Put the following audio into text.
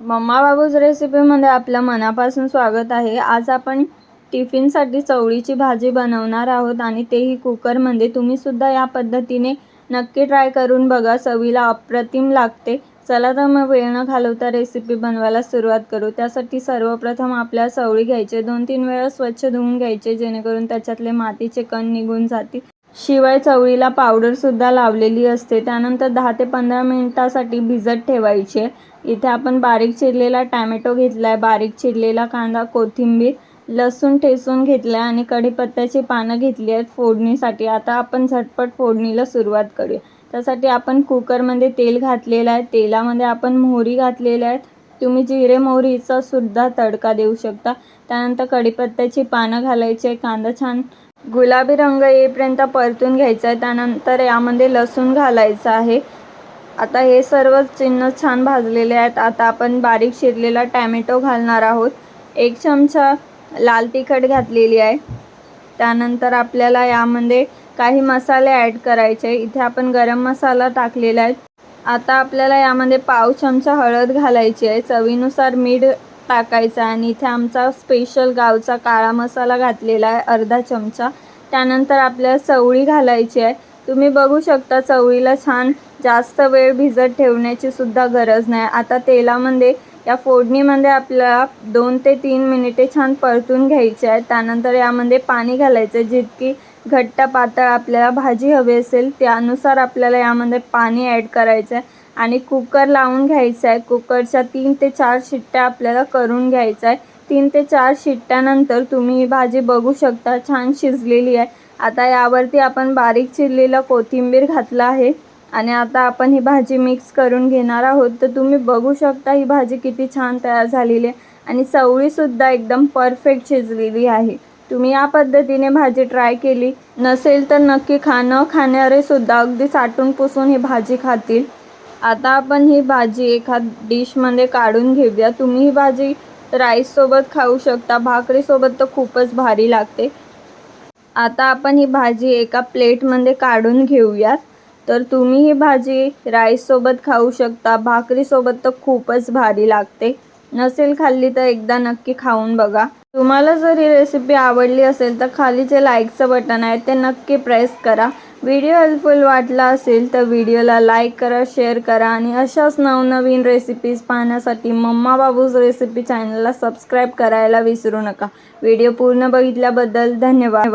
Mamma babus रेसिपीमध्ये आपलं मनापासून स्वागत आहे. आज आपण टिफिनसाठी चवळीची भाजी बनवणार आहोत आणि तेही कुकरमध्ये तुम्हीसुद्धा या पद्धतीने नक्की ट्राय करून बघा. चवीला अप्रतिम लागते. चला तर मग वेळ न घालवता रेसिपी बनवायला सुरुवात करू. त्यासाठी सर्वप्रथम आपल्या चवळी घ्यायचे. दोन तीन वेळा स्वच्छ धुवून घ्यायचे जेणेकरून त्याच्यातले मातीचे कण निघून जातील. शिवाय चवळीला पावडरसुद्धा लावलेली असते. त्यानंतर दहा ते पंधरा मिनिटासाठी भिजत ठेवायचे. इथे आपण बारीक चिरलेला टॅमॅटो घेतला आहे बारीक चिरलेला कांदा कोथिंबीर लसूण ठेसून घेतला आहे आणि कढीपत्त्याची पानं घेतली आहेत फोडणीसाठी. आता आपण झटपट फोडणीला सुरुवात करूया. त्यासाठी आपण कुकरमध्ये तेल घातलेलं आहे. तेलामध्ये आपण मोहरी घातलेल्या आहेत तुम्ही जिरे मोहरीचा सुद्धा तडका देऊ शकता. त्यानंतर कढीपत्त्याची पानं घालायचे कांदा छान गुलाबी रंग येईपर्यंत परतून घ्यायचा आहे त्यानंतर यामध्ये लसूण घालायचं आहे. आता हे सर्व चिन्ह छान भाजलेले आहेत. आता आपण बारीक शिरलेला टॅमॅटो घालणार आहोत. एक चमचा लाल तिखट घातलेली आहे. त्यानंतर आपल्याला यामध्ये काही मसाले ॲड करायचे. इथे आपण गरम मसाला टाकलेला आहे. आता आपल्याला यामध्ये पाव चमचा हळद घालायची आहे. चवीनुसार मीठ टाकायचा आहे आणि इथे आमचा स्पेशल गावचा काळा मसाला घातलेला आहे अर्धा चमचा. त्यानंतर आपल्याला चवळी घालायची आहे. तुम्ही बघू शकता चवळीला छान जास्त वेळ भिजत ठेवण्याची सुद्धा गरज नाही. आता तेलामध्ये या फोडणीमध्ये आपल्याला दोन ते तीन मिनिटे छान परतून घ्यायचे आहे. त्यानंतर यामध्ये पाणी घालायचं जितकी घट्ट पातळ आपल्याला भाजी हवी असेल त्यानुसार आपल्याला यामध्ये पाणी ॲड करायचं आहे. आणि कुकर लावून घ्यायचं आहे कुकरच्या तीन ते चार शिट्ट्या आपल्याला करून घ्यायचं आहे तीन ते चार शिट्ट्यानंतर तुम्ही ही भाजी बघू शकता. छान शिजलेली आहे. आता यावरती आपण बारीक चिरलेलं कोथिंबीर घातलं आहे. आणि आता आपण ही भाजी मिक्स करून घेणार आहोत. तर तुम्ही बघू शकता ही भाजी किती छान तयार झालेली आहे. आणि चवळीसुद्धा एकदम परफेक्ट शिजलेली आहे. तुम्ही या पद्धतीने भाजी ट्राय केली. नसेल तर नक्की खा न खाणारेसुद्धा अगदी साठून पुसून ही भाजी खातील. आता आपण ही भाजी एका डिशमध्ये काढून घेऊया. तुम्ही ही भाजी राईससोबत खाऊ शकता. भाकरीसोबत तर खूपच भारी लागते. आता आपण ही भाजी एका प्लेटमध्ये काढून घेऊयात. तर तुम्ही ही भाजी राईससोबत खाऊ शकता. भाकरीसोबत तर खूपच भारी लागते. नसेल खाल्ली तर एकदा नक्की खाऊन बघा. तुम्हाला जर ही रेसिपी आवडली असेल तर खाली जे लाईकचं बटन आहे ते नक्की प्रेस करा. व्हिडिओ हेल्पफुल वाटला असेल तर व्हिडिओला लाईक करा शेअर करा आणि अशाच नवनवीन रेसिपीज पाहण्यासाठी मम्मा बाबूज रेसिपी चॅनलला सबस्क्राईब करायला विसरू नका. व्हिडिओ पूर्ण बघितल्याबद्दल धन्यवाद.